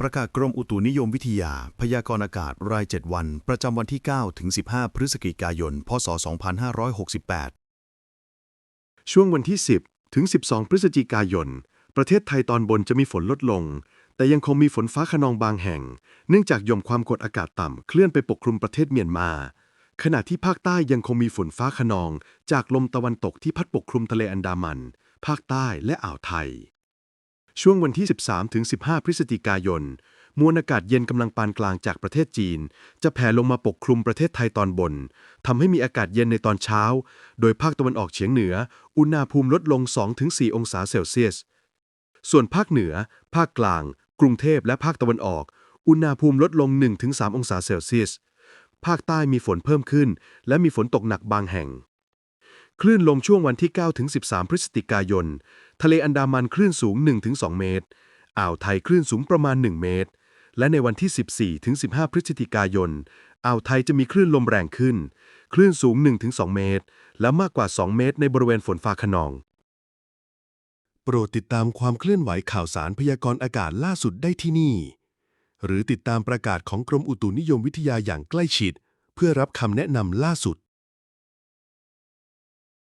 ประกาศกรมอุตุนิยมวิทยา พยากรณ์อากาศราย 7 วัน ประจำวันที่ 9 ถึง 15 พฤศจิกายน พศ 2568 ช่วงวันที่ 10 ถึง 12 พฤศจิกายน ประเทศไทยตอนบนจะมีฝนลดลง แต่ยังคงมีฝนฟ้าขนองบางแห่ง เนื่องจากยอมความกดอากาศต่ำเคลื่อนไปปกคลุมประเทศเมียนมา ขณะที่ภาคใต้ยังคงมีฝนฟ้าขนอง จากลมตะวันตกที่พัดปกคลุมทะเลอันดามัน ภาคใต้และอ่าวไทย ช่วงวันที่ 13ถึง15 พฤศจิกายน มวลอากาศเย็นกำลังปานกลางจากประเทศจีน จะแผ่ลงมาปกคลุมประเทศไทยตอนบนทำให้มีอากาศเย็นในตอนเช้า โดยภาคตะวันออกเฉียงเหนือ อุณหภูมิลดลง 2-4 องศาเซลเซียส ส่วนภาคเหนือ ภาคกลาง กรุงเทพและภาคตะวันออก อุณหภูมิลดลง 1-3 องศาเซลเซียส ภาคใต้มีฝนเพิ่มขึ้น และมีฝนตกหนักบางแห่ง คลื่นลมช่วงวันที่ 9 ถึง 13 พฤศจิกายน ทะเลอันดามันคลื่นสูง 1-2 เมตร อ่าวไทยคลื่นสูงประมาณ 1 เมตร และในวันที่ 14 ถึง 15 พฤศจิกายน อ่าวไทยจะมีคลื่นลมแรงขึ้น คลื่นสูง 1-2 เมตร และมากกว่า 2 เมตรในบริเวณฝนฟ้าขนอง โปรดติดตามความเคลื่อนไหวข่าวสารพยากรณ์อากาศล่าสุดได้ที่นี่ หรือติดตามประกาศของกรมอุตุนิยมวิทยาอย่างใกล้ชิด เพื่อรับคำแนะนำล่าสุด